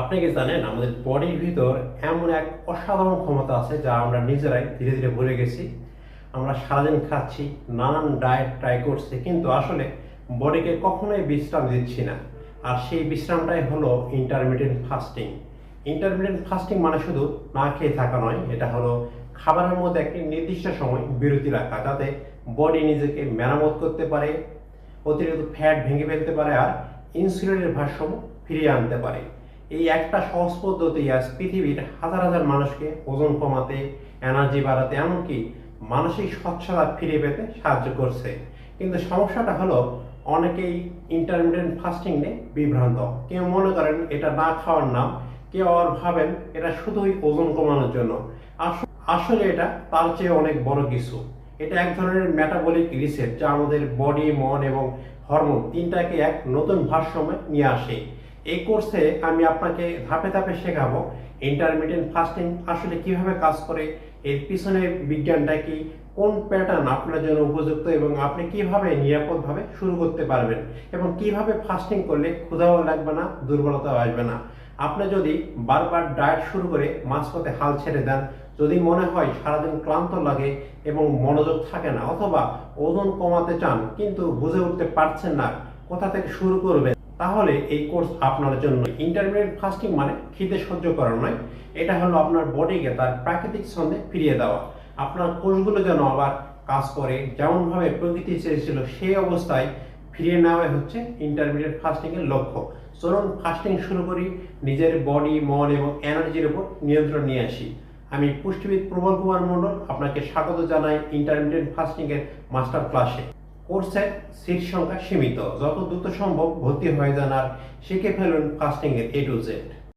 আপনি কি জানেন, আমাদের বডির ভিতর এমন এক অসাধারণ ক্ষমতা আছে যা আমরা নিজেরাই ধীরে ধীরে ভুলে গেছি। আমরা সারাদিন খাচ্ছি, নানান ডায়েট ট্রাই করছি, কিন্তু আসলে বডিকে কখনোই বিশ্রাম দিচ্ছি না। আর সেই বিশ্রামটাই হলো ইন্টারমিডিয়েন্ট ফাস্টিং ইন্টারমিডিয়েন্ট ফাস্টিং মানে শুধু না খেয়ে থাকা নয়, এটা হলো খাবারের মধ্যে একটি নির্দিষ্ট সময় বিরতি রাখা, যাতে বডি নিজেকে মেরামত করতে পারে, অতিরিক্ত ফ্যাট ভেঙে ফেলতে পারে আর ইনসুলিনের ভারসাম্য ফিরিয়ে আনতে পারে। একটা সহজ পদ্ধতি আজ পৃথিবীর হাজার হাজার মানুষকে ওজন কমাতে এনার্জি বাড়াতে, এমনকি মানসিক স্বচ্ছতা ফিরে পেতে সাহায্য করছে। কিন্তু সমস্যাটা হলো অনেকেই ইন্টারমিডিয়েন্ট ফাস্টিং নিয়ে বিভ্রান্ত। কেউ মনে করেন এটা না খাওয়ার নাম, কেউ আবার ভাবেন এটা শুধুই ওজন কমানোর জন্য। আসলে এটা তার চেয়ে অনেক বড় কিছু। এটা এক ধরনের মেটাবলিক রিসেট যা আমাদের বডি মন এবং হরমোন তিনটাকে এক নতুন ভারসাম্যে নিয়ে আসে। এই কোর্সে আমি আপনাকে ধাপে ধাপে শেখাবো ইন্টারমিডিয়েন্ট ফাস্টিং আসলে কীভাবে কাজ করে, এর পিছনে বিজ্ঞানটা কি, কোন প্যাটার্ন আপনার জন্য উপযুক্ত এবং আপনি কীভাবে নিরাপদভাবে শুরু করতে পারবেন এবং কীভাবে ফাস্টিং করলে ক্ষুধাও লাগবে না, দুর্বলতাও আসবে না। আপনি যদি বারবার ডায়েট শুরু করে মাঝপথে হাল ছেড়ে দেন, যদি মনে হয় সারাদিন ক্লান্ত লাগে এবং মনোযোগ থাকে না অথবা ওজন কমাতে চান কিন্তু বুঝে উঠতে পারছেন না, কোথা থেকে শুরু করবেন? তাহলে এই কোর্স আপনার জন্য ইন্টারমিডিয়েট ফাস্টিং মানে খিদে সহ্য করা নয়। এটা হলো আপনার বডিকে তার প্রাকৃতিক ছন্দে ফিরিয়ে দেওয়া। আপনার কোষগুলো যেন আবার কাজ করে, যেমনভাবে প্রকৃতি চেয়েছিল সেই অবস্থায় ফিরিয়ে নেওয়া হচ্ছে ইন্টারমিডিয়েট ফাস্টিং এর লক্ষ্য। চলুন ফাস্টিং শুরু করি, নিজের বডি মন এবং এনার্জির উপর নিয়ন্ত্রণ নিয়ে আসি। আমি পুষ্টিবিদ প্রবল কুমার মণ্ডল, আপনাকে স্বাগত জানাই ইন্টারমিডিয়েট ফাস্টিং এর মাস্টার ক্লাসে কোর্সের সিট সংখ্যা সীমিত। যত দ্রুত সম্ভব ভর্তি হয়ে যান আর শিখে ফেলুন কাস্টিং এর এ টু জেড